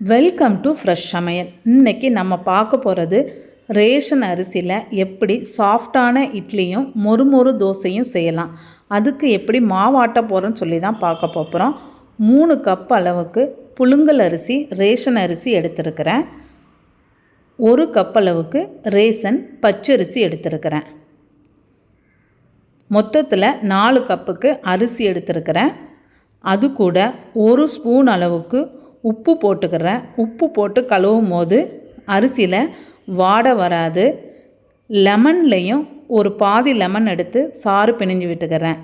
Welcome to fresh சமையல். இன்றைக்கி நம்ம பார்க்க போகிறது ரேஷன் அரிசியில் எப்படி சாஃப்டான இட்லியும் மொறுமொறு தோசையும் செய்யலாம். அதுக்கு எப்படி மாவாட்ட போகிறோன்னு சொல்லி தான் பார்க்க போகிறோம் மூணு கப் அளவுக்கு புழுங்கல் அரிசி ரேஷன் அரிசி எடுத்திருக்கிறேன். ஒரு கப் அளவுக்கு ரேசன் பச்சரிசி எடுத்திருக்கிறேன். மொத்தத்தில் நாலு கப்புக்கு அரிசி எடுத்திருக்கிறேன். அது கூட ஒரு ஸ்பூன் அளவுக்கு உப்பு போட்டுக்கிறேன். உப்பு போட்டு கழுவும் போது அரிசியில் வாடை வராது. லெமன்லேயும் ஒரு பாதி லெமன் எடுத்து சாறு பிணைஞ்சு விட்டுக்கிறேன்.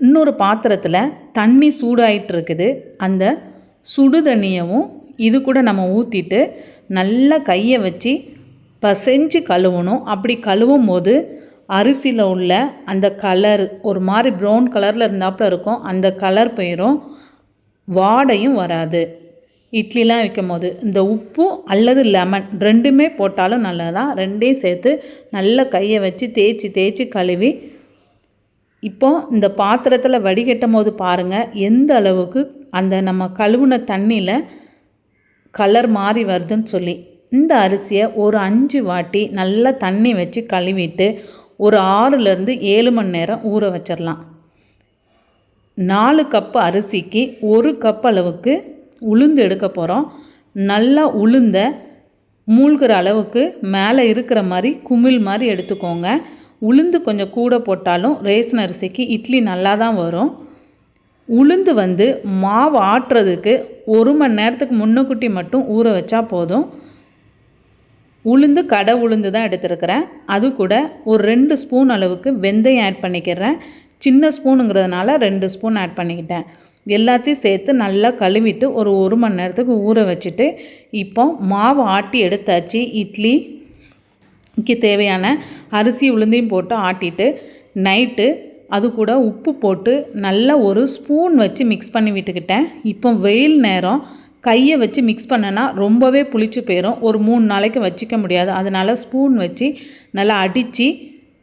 இன்னொரு பாத்திரத்தில் தண்ணி சூடாயிட்டு இருக்குது அந்த சுடு தண்ணியவும் இது கூட நம்ம ஊற்றிட்டு நல்லா கையை வச்சு பசைஞ்சு கழுவணும். அப்படி கழுவும் போது அரிசியில் உள்ள அந்த கலர் ஒரு மாதிரி ப்ரௌன் கலரில் இருந்தாப்புல இருக்கும். அந்த கலர் போயிடும் வாடையும் வராது. இட்லிலாம் வைக்கும் போது இந்த உப்பு அல்லது லெமன் ரெண்டுமே போட்டாலும் நல்லதான் ரெண்டையும் சேர்த்து நல்லா கையை வச்சு தேய்ச்சி தேய்ச்சி கழுவி. இப்போ இந்த பாத்திரத்தில் வடிகட்டும் போது பாருங்கள் எந்த அளவுக்கு அந்த நம்ம கழுவுன தண்ணியில் கலர் மாறி வருதுன்னு சொல்லி. இந்த அரிசியை ஒரு அஞ்சு வாட்டி நல்லா தண்ணி வச்சு கழுவிட்டு ஒரு ஆறுலேருந்து ஏழு மணி நேரம் ஊற வச்சிடலாம் நாலு கப்பு அரிசிக்கு ஒரு கப் அளவுக்கு உளுந்து எடுக்க போகிறோம் நல்லா உளுந்த மூழ்கிற அளவுக்கு மேலே இருக்கிற மாதிரி குமிழ் மாதிரி எடுத்துக்கோங்க. உளுந்து கொஞ்சம் கூட போட்டாலும் ரேஷன் அரிசிக்கு இட்லி நல்லா தான் வரும். உளுந்து வந்து மாவு ஆட்டுறதுக்கு ஒரு மணி நேரத்துக்கு முன்னுக்குட்டி மட்டும் ஊற வச்சா போதும். உளுந்து கடை உளுந்து தான் எடுத்துருக்கிறேன். அது கூட ஒரு ரெண்டு ஸ்பூன் அளவுக்கு வெந்தயம் ஆட் பண்ணிக்கிறேன். சின்ன ஸ்பூனுங்கிறதுனால ரெண்டு ஸ்பூன் ஆட் பண்ணிக்கிட்டேன். எல்லாத்தையும் சேர்த்து நல்லா கழுவிட்டு ஒரு ஒரு மணி நேரத்துக்கு ஊற வச்சுட்டு இப்போ மாவு ஆட்டி எடுத்தாச்சு. இட்லிக்கு தேவையான அரிசி உளுந்தையும் போட்டு ஆட்டிட்டு நைட்டு அது கூட உப்பு போட்டு நல்லா ஒரு ஸ்பூன் வச்சு மிக்ஸ் பண்ணி விட்டுக்கிட்டேன். இப்போ வெயில் நேரம் கையை வச்சு மிக்ஸ் பண்ணனா ரொம்பவே புளிச்சு போயிடும் ஒரு மூணு நாளைக்கு வச்சிக்க முடியாது. அதனால் ஸ்பூன் வச்சு நல்லா அடித்து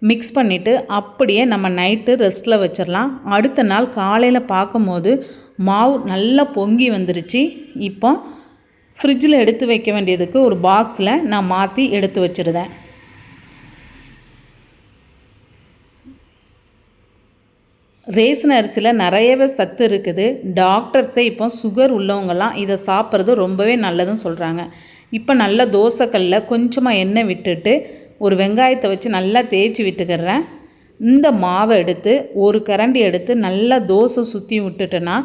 மிக்ஸ் பண்ணிவிட்டு அப்படியே நம்ம நைட்டு ரெஸ்ட்டில் வச்சிடலாம் அடுத்த நாள் காலையில் பார்க்கும்போது மாவு நல்லா பொங்கி வந்துருச்சு. இப்போ ஃப்ரிட்ஜில் எடுத்து வைக்க வேண்டியதுக்கு ஒரு பாக்ஸில் நான் மாற்றி எடுத்து வச்சுருந்தேன். ரேசன் அரிசியில் நிறையவே சத்து இருக்குது. டாக்டர்ஸே இப்போ சுகர் உள்ளவங்கெல்லாம் இதை சாப்பிட்றது ரொம்பவே நல்லதுன்னு சொல்கிறாங்க இப்போ நல்ல தோசைக்கல்லில் கொஞ்சமாக எண்ணெய் விட்டுட்டு ஒரு வெங்காயத்தை வச்சு நல்லா தேய்ச்சி விட்டுக்கிறேன். இந்த மாவை எடுத்து ஒரு கரண்டி எடுத்து நல்லா தோசை சுற்றி விட்டுட்டேன்னா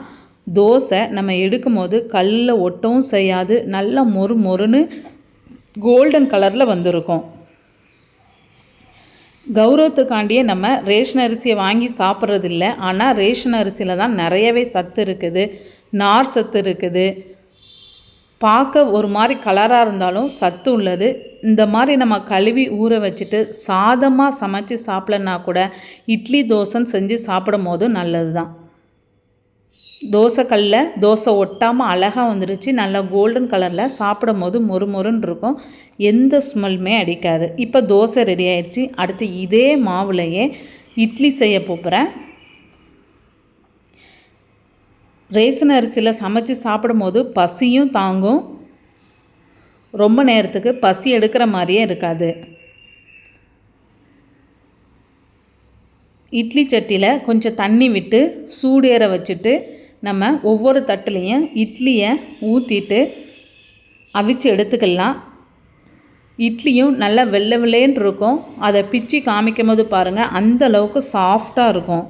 தோசை நம்ம எடுக்கும் போது கல்லில் ஒட்டவும் செய்யாது. நல்லா மொறு மொறுன்னு கோல்டன் கலரில் வந்திருக்கும். கௌரவத்துக்காண்டியே நம்ம ரேஷன் அரிசியை வாங்கி சாப்பிட்றதில்ல. ஆனால் ரேஷன் அரிசியில் தான் நிறையவே சத்து இருக்குது. நார் சத்து இருக்குது. பார்க்க ஒரு மாதிரி கலராக இருந்தாலும் சத்து உள்ளது. இந்த மாதிரி நம்ம கழுவி ஊற வச்சுட்டு சாதமாக சமைச்சு சாப்பிடலன்னா கூட இட்லி தோசைன்னு செஞ்சு சாப்பிடும் போதும் நல்லது தான் தோசை கல்லில் தோசை ஒட்டாமல் அழகாக வந்துருச்சு. நல்லா கோல்டன் கலரில் சாப்பிடும் போது மொறு மொறுன்னு இருக்கும். எந்த ஸ்மெல்லுமே அடிக்காது. இப்போ தோசை ரெடி ஆயிடுச்சு அடுத்து இதே மாவுலையே இட்லி செய்ய போகிறேன் ரேசன் அரிசியில் சமைச்சு சாப்பிடும்போது பசியும் தாங்கும். ரொம்ப நேரத்துக்கு பசி எடுக்கிற மாதிரியே இருக்காது. இட்லி சட்டியில் கொஞ்சம் தண்ணி விட்டு சூடேற வச்சுட்டு நம்ம ஒவ்வொரு தட்டுலேயும் இட்லியை ஊற்றிட்டு அவிச்சு எடுத்துக்கலாம். இட்லியும் நல்லா வெள்ளை வெள்ளைன்னு இருக்கும். அதை பிச்சு காமிக்கும் போது பாருங்கள் அந்த அளவுக்கு சாஃப்டாக இருக்கும்.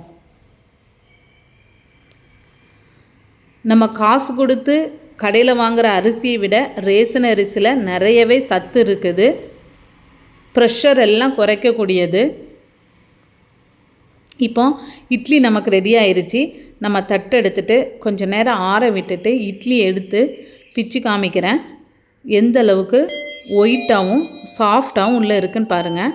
நம்ம காசு கொடுத்து கடையில் வாங்குகிற அரிசியை விட ரேசன் அரிசியில் நிறையவே சத்து இருக்குது. ப்ரெஷர் எல்லாம் குறைக்கக்கூடியது. இப்போ இட்லி நமக்கு ரெடி ஆயிடுச்சு நம்ம தட்டு எடுத்துகிட்டு கொஞ்சம் நேரம் ஆற விட்டுட்டு இட்லி எடுத்து பிச்சு காமிக்கிறேன். எந்த அளவுக்கு ஒயிட்டாகவும் சாஃப்டாகவும் உள்ளே இருக்குன்னு பாருங்கள்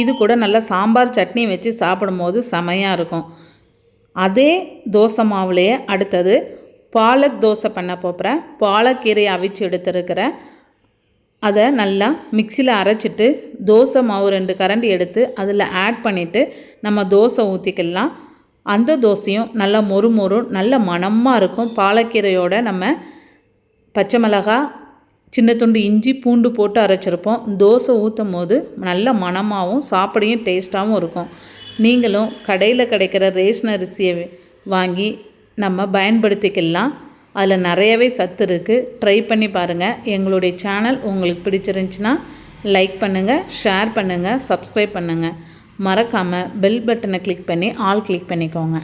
இது கூட நல்லா சாம்பார் சட்னி வச்சு சாப்பிடும்போது செமையாக இருக்கும். அதே தோசை மாவுலேயே அடுத்தது பாலக் தோசை பண்ண போகிறேன் பாலக்கீரையை அவிச்சு எடுத்துருக்கிறேன். அதை நல்லா மிக்சியில் அரைச்சிட்டு தோசை மாவு ரெண்டு கரண்டி எடுத்து அதில் ஆட் பண்ணிவிட்டு நம்ம தோசை ஊற்றிக்கலாம் அந்த தோசையும் நல்லா மொறு மொறு நல்ல மணமாக இருக்கும். பாலக்கீரையோட நம்ம பச்சை மிளகா சின்ன துண்டு இஞ்சி பூண்டு போட்டு அரைச்சிருப்போம். தோசை ஊற்றும் போது நல்ல மணமாகவும் சாப்பிடையும் டேஸ்ட்டாகவும் இருக்கும். நீங்களும் கடையில் கிடைக்கிற ரேஷன் அரிசியை வாங்கி நம்ம பயன்படுத்திக்கலாம். அதில் நிறையவே சத்து இருக்குது ட்ரை பண்ணி பாருங்கள் எங்களுடைய சேனல் உங்களுக்கு பிடிச்சிருந்துச்சின்னா லைக் பண்ணுங்கள் ஷேர் பண்ணுங்கள் சப்ஸ்கிரைப் பண்ணுங்கள் மறக்காமல் பெல் பட்டனை கிளிக் பண்ணி ஆல் கிளிக் பண்ணிக்கோங்க.